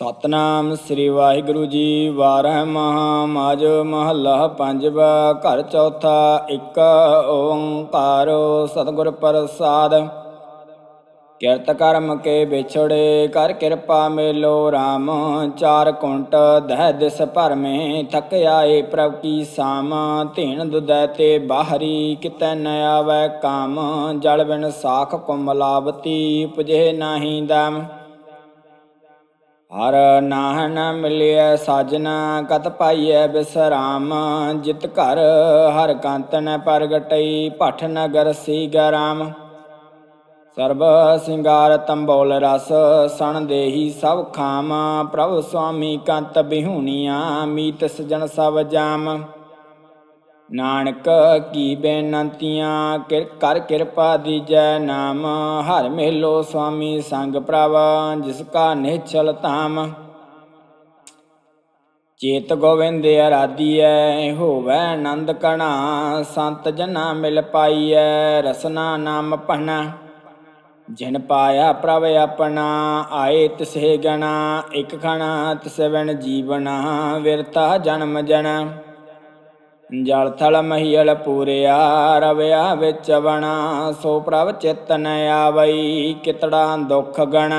ਸਤਨਾਮ ਸ੍ਰੀ ਵਾਹਿਗੁਰੂ ਜੀ, ਵਾਰਹਿ ਮਹਾ ਮਾਜ ਮਹੱਲਾ ਪੰਜਵਾ ਘਰ ਚੌਥਾ ਇੱਕ, ਓੰਕਾਰ ਸਤਿਗੁਰ ਪ੍ਰਸਾਦ। ਕਿਰਤ ਕਰਮ ਕੇ ਵਿਛੜੇ, ਕਰ ਕਿਰਪਾ ਮੇਲੋ RAM ਚਾਰ ਕੁੰਟ ਦਹਿ ਦਿਸ ਭਰਮੇ ਥਕ ਆਏ ਪ੍ਰਭ ਕੀ ਸਾਮ। ਧੀਣ ਦੁਦੈ ਤੇ ਬਾਹਰੀ ਕਿਤੈ ਨ ਆਵੈ ਕਾਮ। ਜਲ ਬਿਨ ਸਾਖ ਕੁਮਲਾਵਤੀ ਪੁਜੇ ਨਾਹੀ ਦਮ। ਹਰ ਨਾਹਨ ਨ ਮਿਲਿਆ ਸਾਜਨਾ, ਕਤ ਪਾਈਐ ਬਿਸਰਾਮ। ਜਿਤ ਘਰ ਹਰ ਕੰਤ ਨ ਪ੍ਰਗਟਈ, ਭਠ ਨਗਰ ਸੀ ਗਰਾਮ ਸਰਬ ਸਿੰਗਾਰ ਤੰਬੋਲ ਰਸ, ਸਣ ਦੇਹੀ ਸਭ ਖਾਮ। ਪ੍ਰਭ ਸੁਆਮੀ ਕੰਤ ਬਿਹੂਣੀਆਂ, ਮੀਤ ਸਜਣ ਸਭ ਜਾਮ। ਨਾਨਕ ਕੀ ਬੇਨੰਤੀਆਂ ਕਿਰ ਕਰ ਕਿਰਪਾ ਦੀਜੈ ਨਾਮ, ਹਰ ਮੇਲੋ ਸੁਆਮੀ ਸੰਗ ਪ੍ਰਭ ਜਿਸ ਕਾ ਨਿਛਲ ਧਾਮ। ਚੇਤ ਗੋਵਿੰਦ ਅਰਾਧੀਐ ਹੋਵੈ ਆਨੰਦ ਕਣਾ, ਸੰਤ ਜਨਾ ਮਿਲ ਪਾਈਐ, ਰਸਨਾ ਨਾਮ ਪਹਨਾ ਜਿਨ ਪਾਇਆ ਪ੍ਰਭ ਆਪਣਾ, ਆਏ ਤਿਸੇ ਗਣਾ, ਇਕ ਖਣਾ ਤਿਸ ਬਿਨ ਜੀਵਨਾ ਵਿਰਤਾ ਜਨਮ ਜਣਾ। ਜਲ ਥਲ ਮਹੀਲ ਪੂਰਿਆ ਰਵਿਆ ਵਿੱਚ ਬਣਾ ਸੋ ਪ੍ਰਭ ਚਿਤ ਆਵਈ, ਕਿਤੜਾ ਦੁਖ ਗਣ।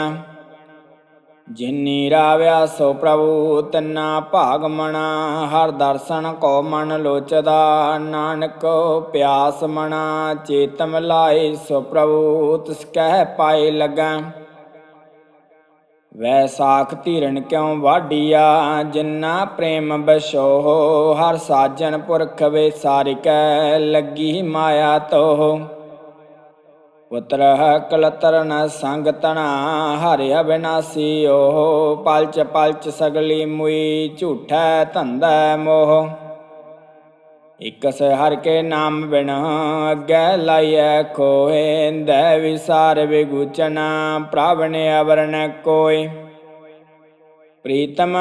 ਜਿਨੀ ਰਾਵਿਆ ਸੋ ਪ੍ਰਭੂ, ਤਨਾ ਭਾਗ ਮਣਾ, ਹਰ ਦਰਸ਼ਨ ਕੋ ਮਨ ਲੋਚਦਾ, ਨਾਨਕ ਪਿਆਸ ਮਣਾ ਚੇਤ ਮਿਲਾਏ ਸੋ ਪ੍ਰਭੂ, ਤਿਸ ਕਹਿ ਪਾਏ ਲਗਾ ਵੈਸਾਖ ਧੀਰਨ ਕਿਉ ਵਾਢੀਆ? ਜਿਨਾ ਪ੍ਰੇਮ ਬਸ਼ੋ ਹਰ ਸਾਜਨ ਪੁਰਖ ਵੇ ਸਾਰਿਕੈ ਲੱਗੀ ਮਾਇਆ ਤੋ ਪੁੱਤਰ ਕਲਤਰ ਨ ਸੰਗ ਤਣਾ, ਹਰਿ ਅਬਿਨਾਸੀ ਓਹ। ਪਲਚ ਪਲਚ ਸਗਲੀ ਮੁਈ ਝੂਠੈ ਧੰਦਾ ਮੋਹ। ਇਕ ਸ ਹਰ ਕੇ ਨਾਮ ਬਿਨ ਅੱਗੇ ਲਾਈਐ ਕੋਏ ਦੈ ਵਿਸਾਰ ਵਿਗੁਚਨਾ ਪ੍ਰਭ ਨੇ ਅਵਰਨ ਕੋਇ। ਪ੍ਰੀਤਮ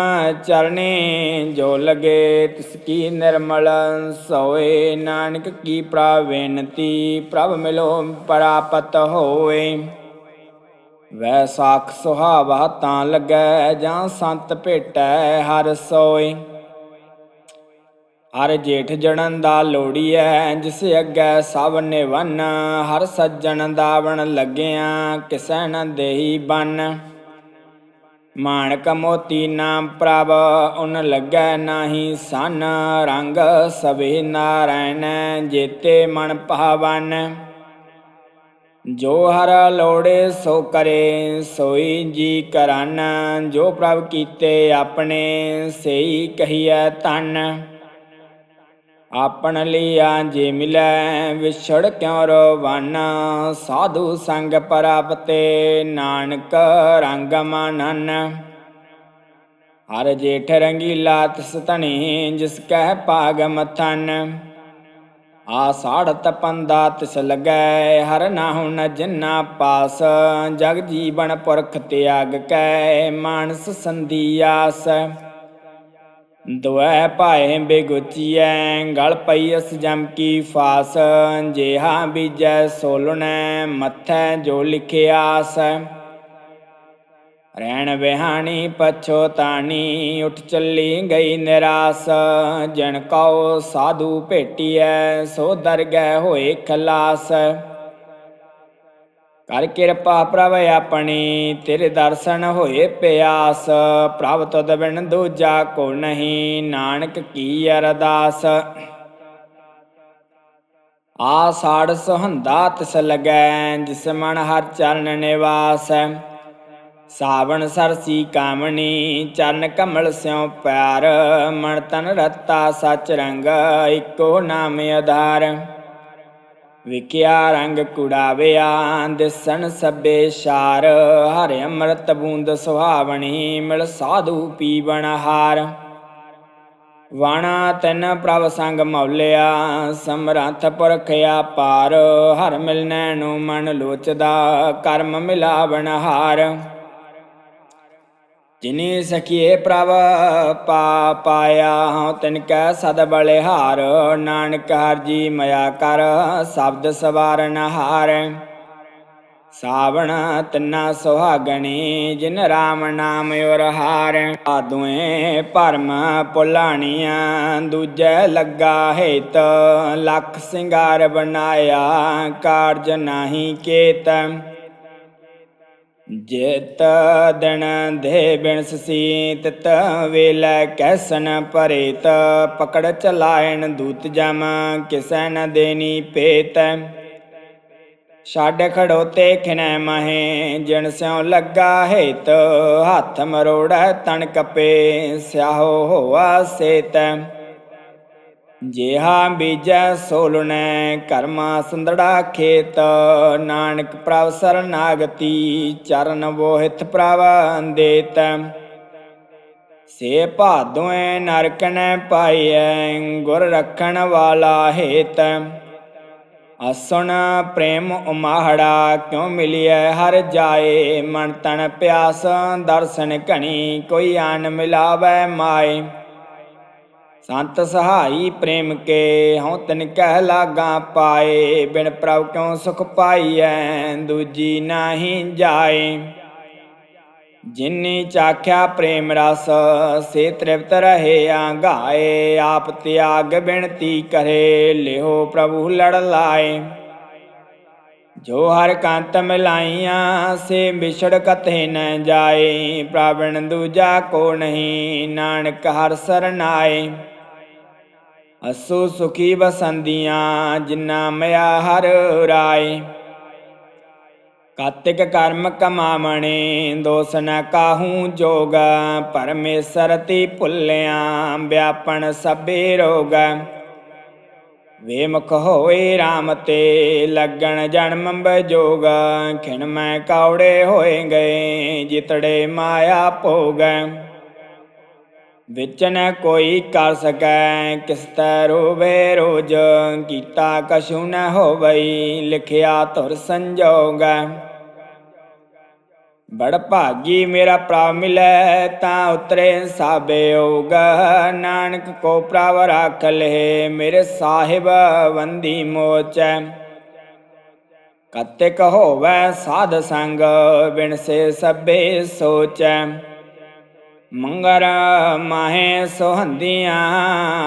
ਚਰਨੇ ਜੋ ਲਗੇ, ਤਿਸ ਕੀ ਨਿਰਮਲ ਸੋਏ। ਨਾਨਕ ਕੀ ਪ੍ਰਾਵੇਨਤੀ ਪ੍ਰਭ ਮਿਲੋ ਪ੍ਰਾਪਤ ਹੋਏ। ਵੈਸਾਖ ਸੁਹਾਵਾ ਤਾਂ ਲੱਗੈ, ਜਾਂ ਸੰਤ ਭੇਟੈ ਹਰ ਸੋਏ। ਹਰ ਜੇਠ ਜਣਨ ਦਾ ਲੋੜੀਐ ਜਿਸ ਅੱਗੇ ਸਭ ਨਿਵਨ। ਹਰ ਸੱਜਣ ਦਾਵਣ ਲੱਗਿਆ, ਕਿਸੈ ਨ ਦੇਹੀ ਬੰਨ। ਮਾਣਕ ਮੋਤੀ ਨਾਮ ਪ੍ਰਭ, ਉਨ ਲੱਗੈ ਨਾਹੀ ਸਨ। ਰੰਗ ਸਵੇ ਨਾਰਾਇਣ, ਜੇਤੇ ਮਨ ਭਾਵਨ। ਜੋ ਹਰ ਲੋੜੇ ਸੋ ਕਰੇ, ਸੋਈ ਜੀ ਕਰਨ। ਜੋ ਪ੍ਰਭ ਕੀਤੇ ਆਪਣੇ, ਸਈ ਕਹੀਐ ਤਨ ਆਪਣ ਲਿਆ ਜੇ ਮਿਲੈ ਵਿਛੜ ਕਿਉ ਰਵਨ? ਸਾਧੂ ਸੰਗ ਪ੍ਰਾਪਤੇ ਨਾਨਕ ਰੰਗ ਮਨਨ। ਹਰ ਜੇਠ ਰੰਗੀਲਾ ਤਿਸ ਧਨੀ ਜਿਸ ਕਹਿ ਪਾਗ ਮਥਨ। ਆਸਾੜ ਤਪੰਦਾ ਤਿਸ ਲਗੈ, ਹਰ ਨਾਹੁ ਨ ਜਿਨਾ ਪਾਸ। ਜਗ ਜੀਵਨ ਪੁਰਖ ਤਿਆਗ ਕੈ, ਮਾਨਸ ਸੰਧੀ ਆਸ। ਦੁਐ ਭਾਏ ਬੇਗੁਚੀਐ, ਗਲ ਪਈ ਅਸ ਜਮ ਕੀ ਫਾਸ, ਜੇਹਾ ਬੀਜੈ ਸੋਲਣੈ, ਮੱਥੈ ਜੋ ਲਿਖਿਆਸ ਰਹਿਣ ਵਿਹਾਣੀ ਪਛੋਤਾਣੀ ਉਠ ਚੱਲੀ ਗਈ ਨਿਰਾਸ। ਜਨ ਕਉ ਸਾਧੂ ਭੇਟੀਐ, ਸੋ ਦਰਗਹਿ ਹੋਏ ਖਲਾਸ। ਕਰ ਕਿਰਪਾ ਪ੍ਰਭ ਆਪਣੀ, ਤੇਰੇ ਦਰਸ਼ਨ ਹੋਏ ਪਿਆਸ। ਪ੍ਰਭ ਤਦ ਬਿਨ ਦੂਜਾ ਕੋ ਨਹੀਂ, ਨਾਨਕ ਕੀ ਅਰਦਾਸ। ਆ ਸਾੜ ਸੁਹੰਦਾ ਤਿਸ ਲਗੈ, ਜਿਸ ਮਨ ਹਰ ਚਰਨ ਨਿਵਾਸ। ਸਾਵਣ ਸਰਸੀ ਕਾਮਣੀ, ਚਰਨ ਕਮਲ ਸਿਉ ਪਿਆਰ। ਮਨ ਤਨ ਰਤਾ ਸਚ ਰੰਗ, ਇਕੋ ਨਾਮ ਆਧਾਰ। ਵਿਕਿਆ ਰੰਗ ਕੁੜਾਵਿਆ, ਦਿਸਣ ਸਭੇ ਸ਼ਾਰ। ਹਰਿ ਅੰਮ੍ਰਿਤ ਬੂੰਦ ਸੁਹਾਵਣੀ, ਮਿਲ ਸਾਧੂ ਪੀਵਣ ਹਾਰ। ਵਾਣਾ ਤਨ ਪ੍ਰਭ ਸੰਗ ਮੌਲਿਆ, ਸਮਰੱਥ ਪੁਰਖ ਆਪਾਰ ਹਰ ਮਿਲਨੈ ਨੂੰ ਮਨ ਲੋਚਦਾ, ਕਰਮ ਮਿਲਾਵਣ ਹਾਰ। ਜਿਨੇ ਸਖੀਏ ਪ੍ਰਭ ਪਾ ਪਾਇਆ ਹਉ ਤਿਨ ਕੈ ਸਦ ਬਲਿਹਾਰ। ਨਾਨਕ ਹਰ ਜੀ ਮਇਆ ਕਰ, ਸ਼ਬਦ ਸਵਾਰਨ ਹਾਰ। ਸਾਵਣ ਤਿੰਨਾ ਸੁਹਾਗਣੀ, ਜਿਨ ਰਾਮ ਨਾਮ ਉਰ ਹਾਰ। ਆਦੂਏ ਭਰਮ ਪੁਲਾਣੀਆਂ, ਦੂਜੇ ਲੱਗਾ ਹੇਤ। ਲੱਖ ਸਿੰਗਾਰ ਬਣਾਇਆ, ਕਾਰਜ ਨਾਹੀ ਕੇਤ। ਜਿਤ ਦਿਨ ਦੇ ਬਿਨਸ ਸੀਤ ਤਿਤ ਵੇਲੇ ਕੈਸਨ ਭਰੇਤ, ਪਕੜ ਚਲਾਇਣ ਦੂਤ ਜਮ, ਕਿਸੈ ਨ ਦੇਨੀ ਪੇਤ। ਛੱਡ ਖੜੋਤੇ ਖਿਨੈ ਮਹੇ ਜਿਣ ਸਿਉ ਲੱਗਾ ਹੇਤ, ਹੱਥ ਮਰੋੜੈ ਤਣ ਕਪੇ ਸਿਆਹੋ ਹੋਆ ਸੇਤ। ਜਿਹਾ ਬੀਜੈ ਸੋਲਣੈ ਕਰਮਾ ਸੰਦੜਾ ਖੇਤ। ਨਾਨਕ ਪ੍ਰਭ ਸਰਨਾਗਤੀ, ਚਰਨ ਵੋਹਿਤ ਪ੍ਰਭ ਦੇਤ ਸੇ ਭਾਦੋਏ ਨਰਕਨੈ ਪਾਈਐ, ਗੁਰ ਰੱਖਣ ਵਾਲਾ ਹੇਤ। ਅਸੁਣ ਪ੍ਰੇਮ ਉਮਾਹੜਾ, ਕਿਉ ਮਿਲਿਐ ਹਰ ਜਾਏ? ਮਨ ਤਨ ਪਿਆਸ, ਦਰਸ਼ਨ ਘਣੀ, ਕੋਈ ਆਨ ਮਿਲਾਵੈ ਮਾਏ। ਸੰਤ ਸਹਾਈ ਪ੍ਰੇਮ ਕੇ ਹਉ ਤਨ ਕਹਿ ਲਾਗਾ ਪਾਏ, ਬਿਨ ਪ੍ਰਭ ਕਿਉ ਸੁਖ ਪਾਈਐ, ਦੂਜੀ ਨਾਹੀ ਜਾਏ। ਜਿਨੀ ਚਾਖਿਆ ਪ੍ਰੇਮ ਰਸ, ਸੇ ਤ੍ਰਿਪਤ ਰਹੇ ਆਗਾਏ, ਆਪ ਤਿਆਗ ਬਿਨਤੀ ਕਰੇ, ਲਿਹੋ ਪ੍ਰਭੂ ਲੜ ਲਾਏ। ਜੋ ਹਰ ਕੰਤ ਮਿਲਾਈਆਂ, ਸੇ ਵਿਛੜ ਕਥੇ ਨ ਜਾਏ, ਪ੍ਰਵਣ ਦੂਜਾ ਕੋ ਨਹੀਂ, ਨਾਨਕ ਹਰ ਸਰਨਾਏ ਅਸੂ ਸੁਖੀ ਬਸੰਦੀਆਂ, ਜਿਨਾ ਮਿਆ ਹਰ ਰਾਏ। ਕਾਤਿਕ ਕਰਮ ਕਮਾਵਣੇ, ਦੋਸ ਨ ਕਾਹੂ ਜੋਗ। ਪਰਮੇਸ਼ਰ ਤੀ ਭੁੱਲਿਆ, ਵਿਆਪਣ ਸਭੇ ਰੋਗ। ਵੇਮੁਖ ਹੋਏ RAM ਤੇ, ਲੱਗਣ ਜਨਮ ਬਜੋਗ। ਖਿਣ ਮੈਂ ਕੌੜੇ ਹੋਏ ਗਏ, ਜਿਤੜੇ ਮਾਇਆ ਭੋਗ। ਵਿੱਚ ਨ ਕੋਈ ਕਰ ਸਕੈ ਕਿਸ ਤੈ ਰੋਵੇ ਰੋਜ, ਕੀਤਾ ਕਛੂ ਨ ਹੋਵਈ, ਲਿਖਿਆ ਧੁਰ ਸੰਜੋਗ। ਬੜ ਭਾਗੀ ਮੇਰਾ ਪ੍ਰਭ ਮਿਲੈ, ਤਾਂ ਉਤਰੇ ਸਾਬੇ ਹੋਗ ਨਾਨਕ ਕੋ ਪ੍ਰਭ ਰਾਖ ਲਏ ਮੇਰੇ ਸਾਹਿਬ ਵੰਦੀ ਮੋਚੈ। ਕਤਿਕ ਹੋਵੈ ਸਾਧ ਸੰਗ, ਬਿਨ ਸੇ ਸਭੇ ਸੋਚੈ। ਮੰਗਰ ਮਾਹੇ ਸੋਹੰਦੀਆਂ,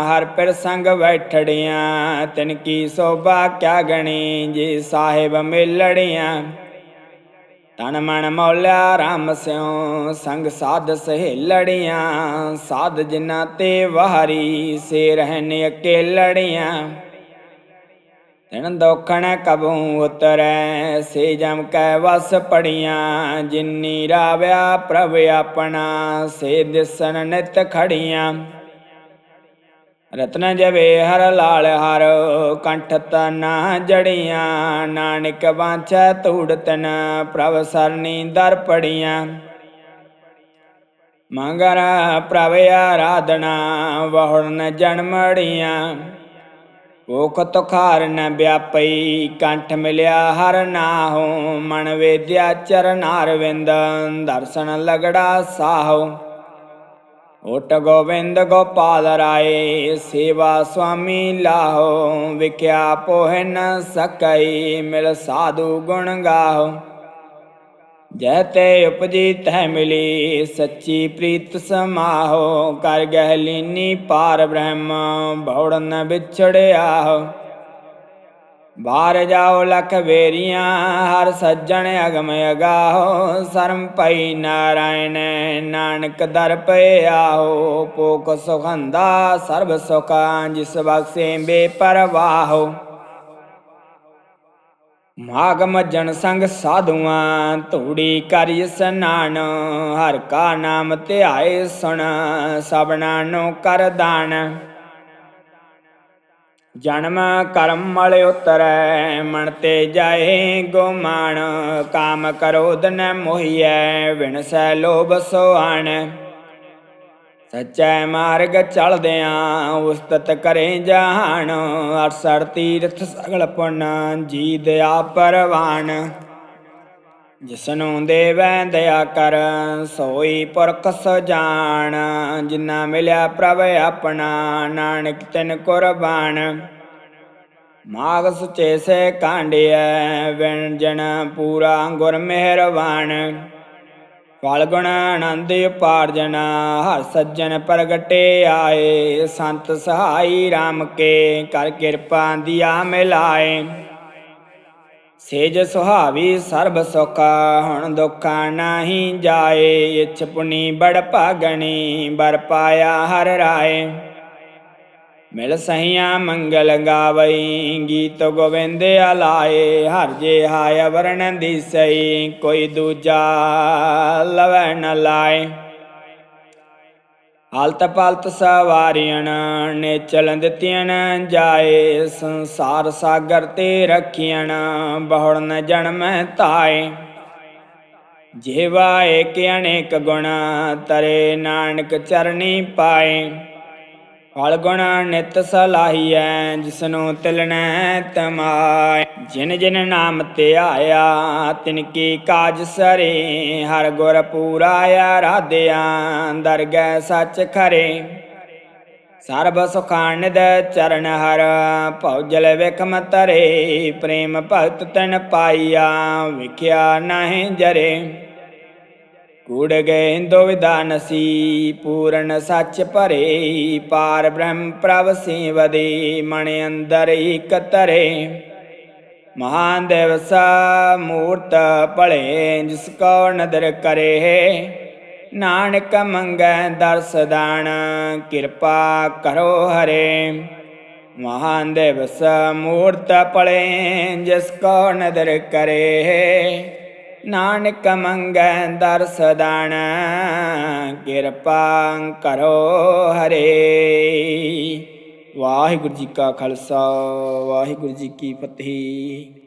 ਹਰ ਪਿਰ ਸੰਗ ਬੈਠੜੀਆਂ, ਤਿਨ ਕੀ ਸੋਭਾ ਕਿਆ ਗਣੀ, ਜੀ ਸਾਹਿਬ ਮਿਲੜੀਆਂ। ਤਨ ਮਨ ਮੌਲਿਆ ਰਾਮ ਸਿਉ, ਸੰਗ ਸਾਧ ਸਹੇਲੜੀਆਂ, ਸਾਧ ਜਿਨਾ ਤੇ ਵਾਰੀ ਸੇ ਰਹਿਨ ਅਕੇਲੜੀਆਂ। ਤਿਨ ਦੋਖਣ ਕਬੂ ਉਤਰੈ, ਸੇ ਜਮ ਕੈ ਵਸ ਪੜੀਆਂ, ਜਿਨੀ ਰਾਵਿਆ ਪ੍ਰਭ ਆਪਣਾ, ਸੇ ਦਿਸਨ ਨਿਤ ਖੜੀਆਂ। ਰਤਨ ਜਵੇ ਹਰ ਲਾਲ ਹਰ, ਕੰਠ ਤਨਾ ਜੜੀਆਂ, ਨਾਨਕ ਵਾਂਛੈ ਤੂੜਤਨ ਪ੍ਰਭ ਸਰਨੀ ਦਰ ਪੜੀਆਂ। ਮੰਗਰ ਪ੍ਰਭ ਆਰਾਧਨਾ ਵਹੁਣ ਜਨਮੜੀਆਂ ਕੋਖ ਤੁਖਾਰ ਨ ਵਿਆਪਈ, ਕੰਠ ਮਿਲਿਆ ਹਰ ਨਾਹੋ। ਮਨ ਵੇਦਿਆ ਚਰਨਾਰ ਵਿੰਦ ਦਰਸ਼ਨ ਲਗੜਾ ਸਾਹੋ। ਓਟ ਗੋਬਿੰਦ ਗੋਪਾਲ ਰਾਏ, ਸੇਵਾ ਸੁਆਮੀ ਲਾਹੋ। ਵਿਖਿਆ ਪੋਹਿ ਨ ਸਕਈ, ਮਿਲ ਸਾਧੂ ਗੁਣ ਗਾਹੋ। ਜੈ ਤੇ ਉਪਜੀ ਤੈ ਮਿਲੀ, ਸੱਚੀ ਪ੍ਰੀਤ ਸਮਾਹੋ, ਕਰ ਗਹਿਲੀਨੀ ਪਾਰ ਬ੍ਰਹਮ ਭਉੜ ਨ ਵਿਛੜਿਆ ਬਾਹਰ ਜਾਓ ਲਖ ਵੇਰੀਆਂ, ਹਰ ਸੱਜਣ ਅਗਮ ਅਗਾਹੋ, ਸਰਮ ਪਈ ਨਾਰਾਇਣ ਨਾਨਕ ਦਰ ਪਏ ਆਹੋ ਪੋਕ ਸੁਖੰਦਾ ਸਰਬ ਸੁਖਾਂ, ਜਿਸ ਬਖਸ਼ੇ ਬੇਪਰਵਾਹੋ ਮਾਗ ਮੱਜਣ ਸੰਗ ਸਾਧੂਆਂ ਧੂੜੀ ਕਰ ਸਨਾਨ, ਹਰ ਕਾ ਨਾਮ ਧਿਆਏ ਸੁਣ, ਸਭਨਾ ਨੂੰ ਕਰ ਦਾਨ। ਜਨਮ ਕਰਮ ਮਲ ਉਤਰੈ, ਮਨ ਤੇ ਜਾਏ ਗੁਮਾਨ, ਕਾਮ ਕਰੋਧ ਨ ਮੋਹੀਐ ਵਿਣਸੈ ਲੋਭ ਸੋਹਣ ਸੱਚੈ ਮਾਰਗ ਚਲਦਿਆਂ ਉਸਤਤ ਕਰੇ ਜਾਣ, ਅਰਸਰ ਤੀਰਥ ਸਗਲ ਪੁੰਨ ਜੀ ਦਇਆ ਪਰਵਾਨ। ਜਿਸਨੂੰ ਦੇਵੈ ਦਇਆ ਕਰ, ਸੋਈ ਪੁਰਖ ਸਜਾਣ ਜਿਨਾ ਮਿਲਿਆ ਪ੍ਰਭ ਆਪਣਾ, ਨਾਨਕ ਤਿਨ ਕੁਰਬਾਨ। ਮਾਗ ਸੁਚੇ ਸੇ ਕਾਂਡਿਐ ਵਿਣਜਣ ਪੂਰਾ ਗੁਰ ਮਿਹਰਬਾਨ। ਫਲ ਗੁਣ ਆਨੰਦ ਹਰ ਸੱਜਣ ਪ੍ਰਗਟੇ ਆਏ। ਸੰਤ ਸਹਾਈ RAM ਕੇ, ਕਰ ਕਿਰਪਾ ਦਿਆ ਮਿਲਾਏ। ਸੇਜ ਸੁਹਾਵੀ ਸਰਬ ਸੁਖ, ਹੁਣ ਦੁੱਖਾ ਨਹੀਂ ਜਾਏ। ਇਛ ਪੁਨੀ ਬੜ ਭਾਗਣੀ ਬਰ ਪਾਇਆ ਹਰ ਰਾਏ। ਮਿਲ ਸਹੀਆਂ ਮੰਗਲ ਗਾਵਈ, ਗੀਤ ਗੋਵਿੰਦ ਆਲਾਏ ਹਰ ਜੇ ਹਾਇ ਵਰਣ ਦਿਸਈ ਕੋਈ ਦੂਜਾ ਲਵੈ ਨ ਲਾਏ। ਹਾਲਤ ਪਾਲਤ ਸਵਾਰੀਆਂ ਨੇ ਚਲਨ ਦਿੱਤੀਆਂ ਜਾਏ, ਸੰਸਾਰ ਸਾਗਰ ਤੇ ਰੱਖੀਆਂ ਬਹੁੜ ਨ ਜਨਮ ਤਾਏ। ਜੀਵਾ ਏਕ ਅਨੇਕ ਗੁਣ ਤਰੇ ਨਾਨਕ ਚਰਨੀ ਪਾਏ। ਫਲ ਗੁਣ ਨਿਤ ਸਲਾਹੀਐ, ਜਿਸਨੂੰ ਤਿਲਣੈ ਤਮਾਇ। ਜਿਨ ਜਿਨ ਨਾਮ ਤੇ ਆਇਆ, ਤਿਨ ਕੀ ਕਾਜ ਸਰੇ। ਹਰ ਗੁਰ ਪੂਰਾ ਆਰਾਧਿਆ ਦਰਗਹਿ ਸੱਚ ਖਰੇ। ਸਰਬ ਸੁਖਾਨਿਦ ਚਰਨ ਹਰ, ਭਉਜਲ ਵਿਖਮ ਤਰੇ ਪ੍ਰੇਮ ਭਗਤ ਤਨ ਪਾਈਆ ਵਿਖਿਆ ਨਾਹੀਂ ਜਰੇ। ਕੂੜ ਗਏ ਦੁਵਿਧਾ ਨਸੀ ਪੂਰਨ ਸੱਚ ਭਰੇ, ਪਾਰ ਬ੍ਰਹਮ ਪ੍ਰਭ ਸੇਵਦੇ ਮਨ ਅੰਦਰ ਇਕ ਤਰੇ ਮਹਾਨ ਦਿਵਸ ਮੂਰਤ ਭਲੇ, ਜਿਸ ਕੋ ਨਦਰ ਕਰੇ। ਨਾਨਕ ਮੰਗੈ ਦਰਸ ਦਾਨ, ਕਿਰਪਾ ਕਰੋ ਹਰੇ। ਮਹਾਨ ਦਿਵਸ ਮੂਰਤ ਭਲੇ, ਜਿਸ ਕੋ ਨਦਰ ਕਰੇ। ਨਾਨਕ ਮੰਗੈ ਦਰਸ ਦਾਨ ਕਿਰਪਾ ਕਰੋ ਹਰੇ। ਵਾਹਿਗੁਰੂ ਜੀ ਕਾ ਖਾਲਸਾ, ਵਾਹਿਗੁਰੂ ਜੀ ਕੀ ਫਤਿਹ।